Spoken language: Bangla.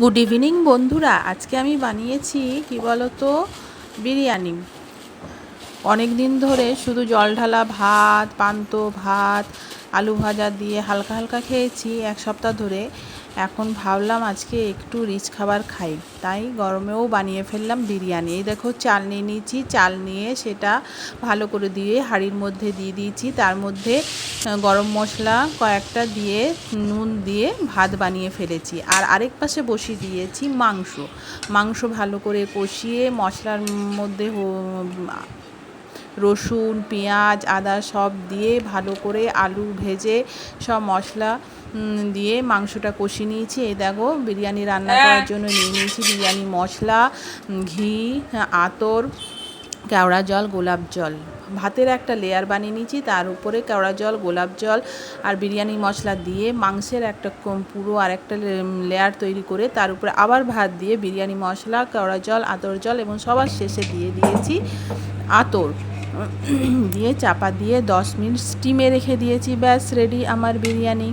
গুড ইভিনিং বন্ধুরা। আজকে আমি বানিয়েছি কি বলতো বিরিয়ানি। অনেক দিন ধরে শুধু জল ঢালা ভাত, পান্ত ভাত, আলু ভাজা দিয়ে হালকা হালকা খেয়েছি এক সপ্তাহ ধরে। এখন ভাবলাম আজকে একটু রিচ খাবার খাই। তাই গরমেও বানিয়ে ফেললাম বিরিয়ানি। এই দেখো চাল নিয়ে নিয়েছি। চাল নিয়ে সেটা ভালো করে দিয়ে হাঁড়ির মধ্যে দিয়ে দিয়েছি। তার মধ্যে গরম মশলা কয়েকটা দিয়ে নুন দিয়ে ভাত বানিয়ে ফেলেছি। আর আরেক পাশে বসিয়ে দিয়েছি মাংস। মাংস ভালো করে কষিয়ে মশলার মধ্যে রসুন, পেঁয়াজ, আদা সব দিয়ে ভালো করে আলু ভেজে সব মশলা দিয়ে মাংসটা কষিয়ে নিয়েছি। এই দেখো, বিরিয়ানি রান্না করার জন্য নিয়ে নিয়েছি বিরিয়ানি মশলা, ঘি, আতর, কেওড়া জল, গোলাপ জল। ভাতের একটা লেয়ার বানিয়ে নিয়েছি, তার উপরে কেওড়া জল, গোলাপ জল আর বিরিয়ানি মশলা দিয়ে মাংসের একটা পুরো আর একটা লেয়ার তৈরি করে তার উপরে আবার ভাত দিয়ে বিরিয়ানি মশলা, কেওড়া জল, আতর জল এবং সবার শেষে দিয়ে দিয়েছি আতর। দিয়ে চাপা দিয়ে দশ মিনিট স্টিমে রেখে দিয়েছি ব্যাস রেডি আমার বিরিয়ানি।